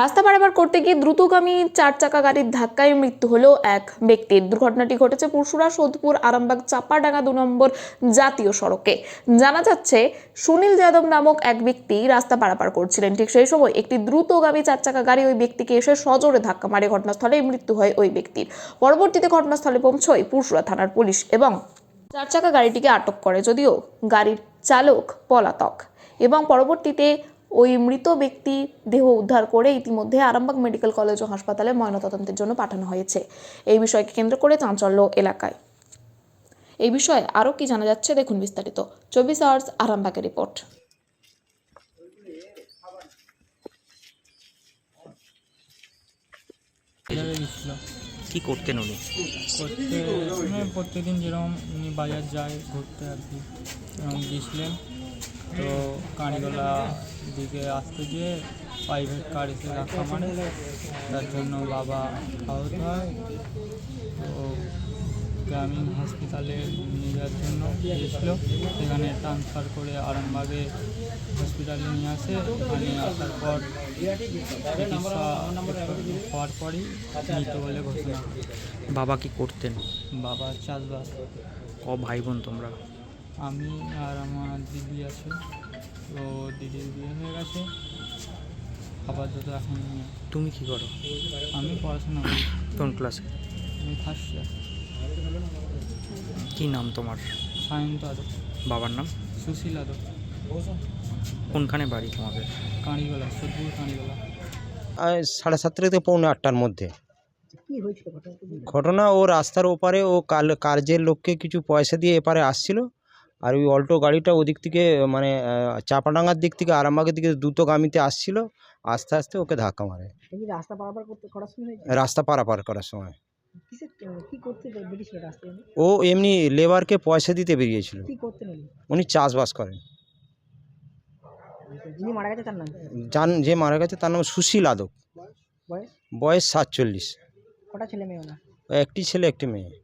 রাস্তা পারাপার করতে গিয়ে দ্রুতগামী চার চাকা গাড়ির ধাক্কায় মৃত্যু হলো এক ব্যক্তির। দুর্ঘটনাটি ঘটেছে পরশুরা, সোদপুর, আরামবাগ, চাপাডাঙ্গা দু নম্বর জাতীয় সড়কে। জানা যাচ্ছে, সুনীল যাদব নামক এক ব্যক্তি রাস্তা পারাপার করছিলেন। ঠিক সেই সময় একটি দ্রুতগামী চার চাকা গাড়ি ওই ব্যক্তিকে এসে সজোরে ধাক্কা মারে। ঘটনাস্থলেই মৃত্যু হয় ওই ব্যক্তির। পরবর্তীতে ঘটনাস্থলে পৌঁছয় পুরসুরা থানার পুলিশ এবং চার চাকা গাড়িটিকে আটক করে, যদিও গাড়ির চালক পলাতক। এবং পরবর্তীতে ওই মৃত ব্যক্তি দেহ উদ্ধার করে ইতিমধ্যে আরামবাগ মেডিকেল কলেজ ও হাসপাতালে ময়নাতদন্তের জন্য পাঠানো হয়েছে। এই বিষয়কে কেন্দ্র করে চাঞ্চল্য এলাকায়। এই বিষয়ে আরও কি জানা যাচ্ছে দেখুন বিস্তারিত। চব্বিশ আওয়ার্স আরামবাগের রিপোর্ট। কি করতেন উনি? প্রত্যেকদিন যেরকম উনি বাজার যায় ঘুরতে আর কি গিয়েছিলেন তো কাঁড়িগোলা দিকে আসতে গিয়ে প্রাইভেট কার এসে ধাক্কা মারে তার জন্য বাবা আহত হয়। তো গ্রামীণ হসপিটালে নিয়ে যাওয়ার জন্য গিয়েছিল সেখানে ট্রান্সফার করে আরামবাগে হসপিটালে নিয়ে আসে। ওখানে আসার পর চিকিৎসা হওয়ার পরই মৃত বলে ঘোষণা। বাবা কি করতেন? বাবা চাষবাস। ক ভাই বোন তোমরা? আমি আর আমার দিদি আছে। তো দিদির বিয়ে হয়ে গেছে। আপাতত এখন তুমি কি করো? আমি পড়াশোনা করি। কোন ক্লাসে আমি ফার্স্ট ইয়ার কি নাম তোমার? সায়ন্ত আদব বাবার নাম? সুশীল আদব কোনখানে বাড়ি তোমাদের? কাঁড়িগোলা সদপুর কাঁড়িগোলা সাড়ে সাতটা থেকে পৌনে আটটার মধ্যে। ঘটনা ও রাস্তার ওপারে ও কাল কার্যের লোককে কিছু পয়সা দিয়ে এপারে আসছিল। আর ওই অল্টো গাড়িটা ওদিক থেকে মানে চাপাডাঙ্গার দিক থেকে আরামবাগের দিকে দ্রুতগামীতে আসছিল। আস্তে আস্তে ওকে ধাক্কা মারে। রাস্তা পারাপার করতে করার সময় রাস্তা পারাপার করার সময়? ও এমনি লেবারকে পয়সা দিতে বেরিয়েছিল। উনি চাষবাস করেন। যিনি যে মারা গেছে তার নাম সুশীল আদক। বয়স? সাতচল্লিশ। একটি ছেলে একটি মেয়ে।